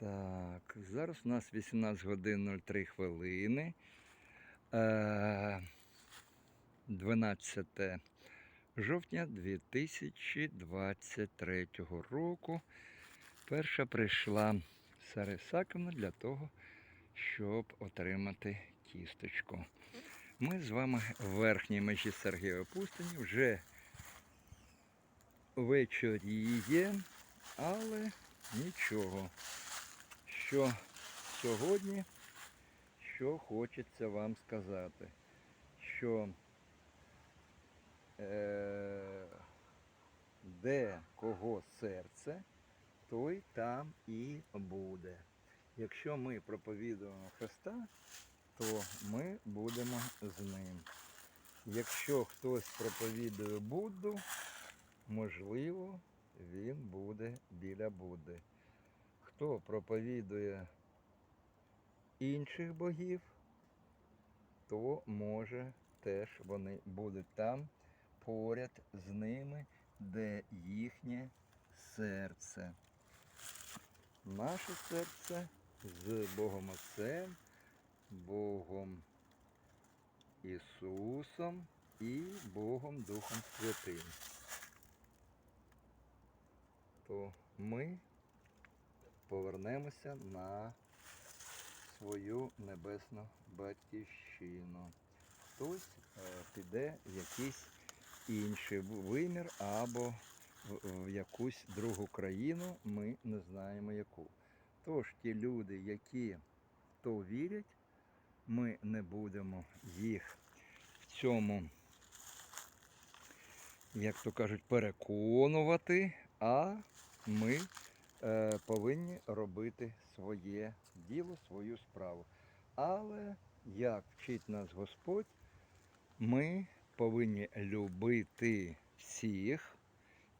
Так, зараз у нас 18 годин 03 хвилини. Е, 12 жовтня 2023 року. Перша прийшла Сара Ісаковна для того, щоб отримати кісточку. Ми з вами в верхній межі Сергієвої пустині вже вечоріє, але нічого. Що сьогодні, що хочеться вам сказати, що е, де кого серце, той там і буде. Якщо ми проповідуємо Христа, то ми будемо з ним. Якщо хтось проповідує Будду, можливо, він буде біля Будди. Хто проповідує інших богів, то може теж вони будуть там поряд з ними, де їхнє серце. Наше серце з Богом Отцем, Богом Ісусом і Богом Духом Святим. То ми повернемося на свою небесну батьківщину. Хтось е, піде в якийсь інший вимір або в, якусь другу країну, ми не знаємо яку. Тож ті люди, які то вірять, ми не будемо їх в цьому, як то кажуть, переконувати, а ми повинні робити своє діло, свою справу. Але, як вчить нас Господь, ми повинні любити всіх.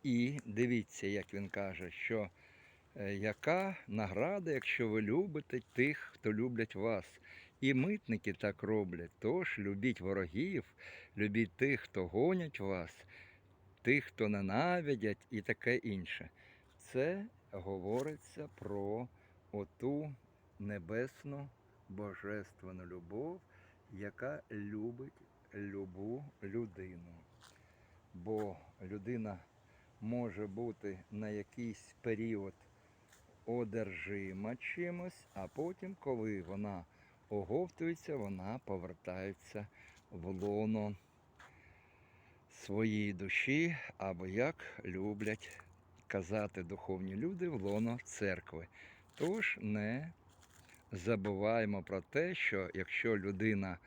І дивіться, як він каже, що е, яка награда, якщо ви любите тих, хто люблять вас. І митники так роблять. Тож любіть ворогів, любіть тих, хто гонять вас, тих, хто ненавидять і таке інше. Це говориться про оту небесну божественну любов, яка любить любу людину. Бо людина може бути на якийсь період одержима чимось, а потім, коли вона оговтується, вона повертається в лоно своєї душі, або як люблять казати духовні люди в лоно церкви. Тож не забуваємо про те, що якщо людина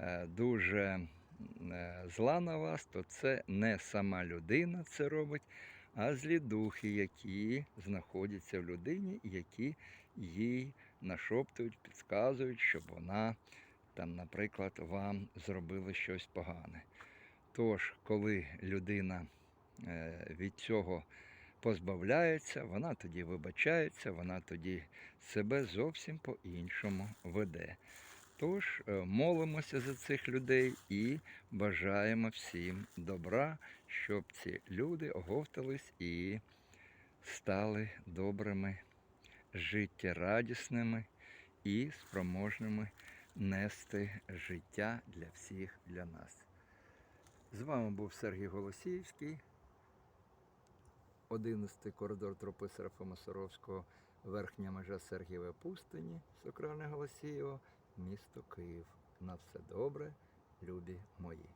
е, дуже е, зла на вас, то це не сама людина це робить, а злі духи, які знаходяться в людині, які їй нашоптують, підказують, щоб вона там, наприклад, вам зробила щось погане. Тож, коли людина е, від цього позбавляється, вона тоді вибачається, вона тоді себе зовсім по-іншому веде. Тож е, молимося за цих людей і бажаємо всім добра, щоб ці люди оговтались і стали добрими, життєрадісними і спроможними нести життя для всіх для нас. З вами був Сергій Голосіївський, 11 коридор тропи Серафима Саровського, верхня межа Сергієвої пустині, Сокране Голосієво, місто Київ. На все добре, любі мої.